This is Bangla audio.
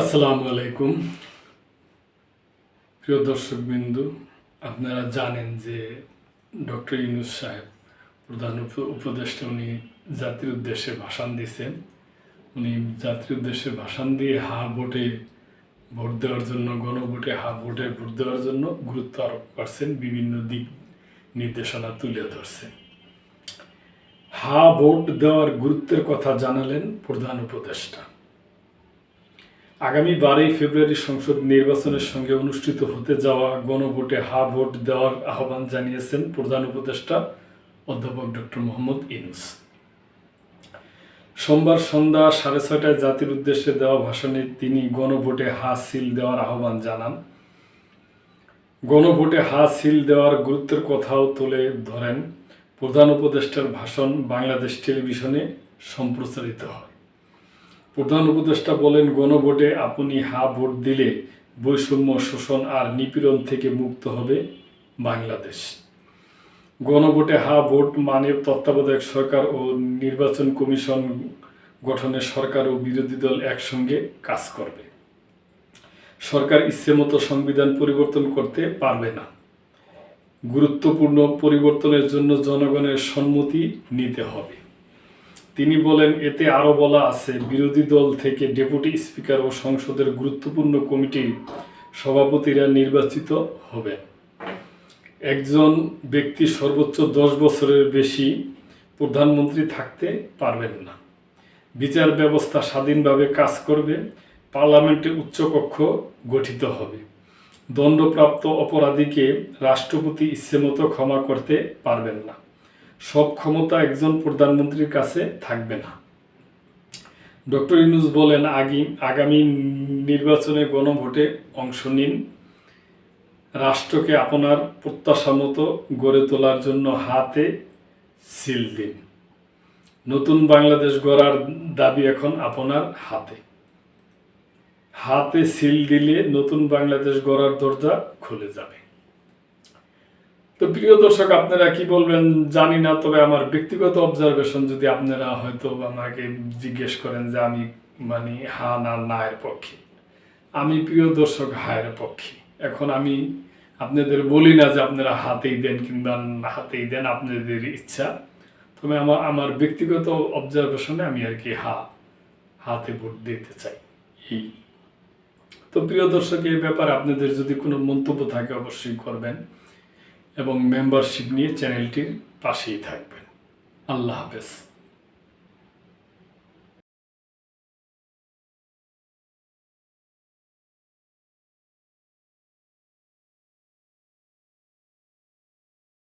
আসসালামু আলাইকুম। প্রিয় দর্শক বিন্দু আপনারা জানেন যে ডক্টর ইউনুস সাহেব, প্রধান উপদেষ্টা, উনি জাতির উদ্দেশ্যে ভাষণ দিয়েছেন। উনি জাতির উদ্দেশ্যে ভাষণ দিয়ে হা ভোটে ভোট দেওয়ার জন্য, গণভোটে হা ভোটে ভোট দেওয়ার জন্য গুরুত্ব আরোপ করছেন, বিভিন্ন দিক নির্দেশনা তুলে ধরছেন। হা ভোট দেওয়ার গুরুত্বের কথা জানালেন প্রধান উপদেষ্টা। আগামী বারোই ফেব্রুয়ারি সংসদ নির্বাচনের সঙ্গে অনুষ্ঠিত হতে যাওয়া গণভোটে হা ভোট দেওয়ার আহ্বান জানিয়েছেন প্রধান উপদেষ্টা অধ্যাপক ডক্টর মোহাম্মদ ইনুস সোমবার সন্ধ্যা সাড়ে ছয়টায় জাতির উদ্দেশ্যে দেওয়া ভাষণে তিনি গণভোটে হা সিল দেওয়ার আহ্বান জানান। গণভোটে হা সিল দেওয়ার গুরুত্বের কথাও তুলে ধরেন প্রধান উপদেষ্টার ভাষণ বাংলাদেশ টেলিভিশনে সম্প্রচারিত হয়। প্রধান উপদেষ্টা বলেন, গণভোটে আপনি হা ভোট দিলে বৈষম্য শোষণ আর নিপীড়ন থেকে মুক্ত হবে বাংলাদেশ। গণভোটে হা ভোট মানে তত্ত্বাবধায়ক সরকার ও নির্বাচন কমিশন গঠনে সরকার ও বিরোধী দল একসঙ্গে কাজ করবে। সরকার ইচ্ছেমতো সংবিধান পরিবর্তন করতে পারবে না। গুরুত্বপূর্ণ পরিবর্তনের জন্য জনগণের সম্মতি নিতে হবে। তিনি বলেন, এতে আরও বলা আছে, বিরোধী দল থেকে ডেপুটি স্পিকার ও সংসদের গুরুত্বপূর্ণ কমিটির সভাপতিরা নির্বাচিত হবেন। একজন ব্যক্তি সর্বোচ্চ দশ বছরের বেশি প্রধানমন্ত্রী থাকতে পারবেন না। বিচার ব্যবস্থা স্বাধীনভাবে কাজ করবে, পার্লামেন্টে উচ্চকক্ষ গঠিত হবে। দণ্ডপ্রাপ্ত অপরাধীকে রাষ্ট্রপতি ইচ্ছেমতো ক্ষমা করতে পারবেন না। সব ক্ষমতা একজন প্রধানমন্ত্রীর কাছে থাকবে না। ডক্টর ইউনুস বলেন, আগি আগামী নির্বাচনে গণভোটে অংশ নিন। রাষ্ট্রকে আপনার প্রত্যাশা মতো গড়ে তোলার জন্য হাতে সিল দিন। নতুন বাংলাদেশ গড়ার দাবি এখন আপনার হাতে। হাতে সিল দিলে নতুন বাংলাদেশ গড়ার দরজা খুলে যাবে। তো প্রিয় দর্শক, আপনারা কি বলবেন? জানি না, তবে আমার ব্যক্তিগত অবজারভেশন যদি আপনারা হয়তো আমাকে জিজ্ঞেস করেন যে আমি মানে হা না না এর পক্ষে। আমি প্রিয় দর্শক, হায়ের পক্ষে। এখন আমি আপনাদের বলি না যে আপনারা হাতেই দেন কিংবা হাতেই দেন, আপনাদের ইচ্ছা। তবে আমার আমার ব্যক্তিগত অবজারভেশনে আমি আর কি হা, হাতে ভোট দিতে চাই। এই। তো প্রিয় দর্শক, এই ব্যাপারে আপনাদের যদি কোনো মন্তব্য থাকে, অবশ্যই করবেন। এবং মেম্বারশিপ নিয়ে চ্যানেলটির পাশেই থাকবেন। আল্লাহ হাফেজ।